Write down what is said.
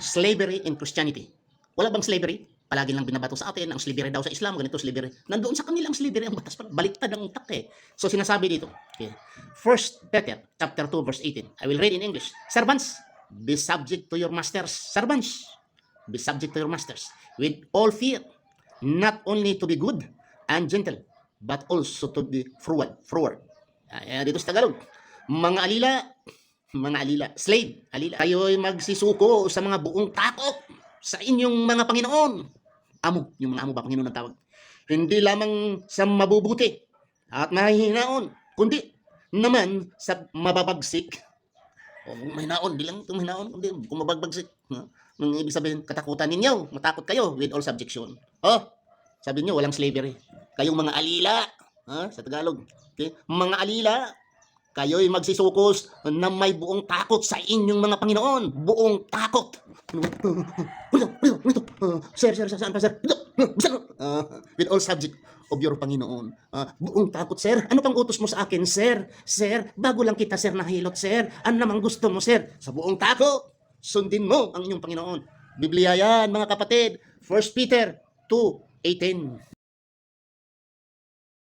slavery in Christianity. Wala bang slavery? Palagi lang binabato sa atin, ang slavery daw sa Islam, ganito slavery. Nandoon sa kanilang slavery ang batas pa, baliktad ang utak. So sinasabi dito, okay. First Peter, chapter 2, verse 18. I will read in English. Servants, be subject to your masters. Servants, be subject to your masters with all fear, not only to be good and gentle, but also to be forward, forward. Ayan, dito sa Tagalog. Mga alila, mga alila, slave, alila. Kayo'y magsisuko sa mga buong takot sa inyong mga Panginoon. Amo, yung mga amo ba Panginoon ang tawag. Hindi lamang sa mabubuti at mahihinaon, kundi naman sa mababagsik. O mahinaon, di lang itong mahinaon, kundi kung mabagbagsik. Ha? Nung ibig sabihin, katakutan ninyo, matakot kayo with all subjection. Oh, sabi niyo, walang slavery. Kayong mga alila, ha? sa Tagalog, okay? mga alila, kayo'y magsisukos na may buong takot sa inyong mga Panginoon. Buong takot. Ah, sir, sir, sir, saan pa, sir? Ah, with all subject of your Panginoon. Ah, buong takot, sir. Ano pang utos mo sa akin, sir? Sir, bago lang kita, sir, nahilot, sir. Ano namang gusto mo, sir? Sa buong takot, sundin mo ang inyong Panginoon. Biblia yan, mga kapatid. 1 Peter 2, 18.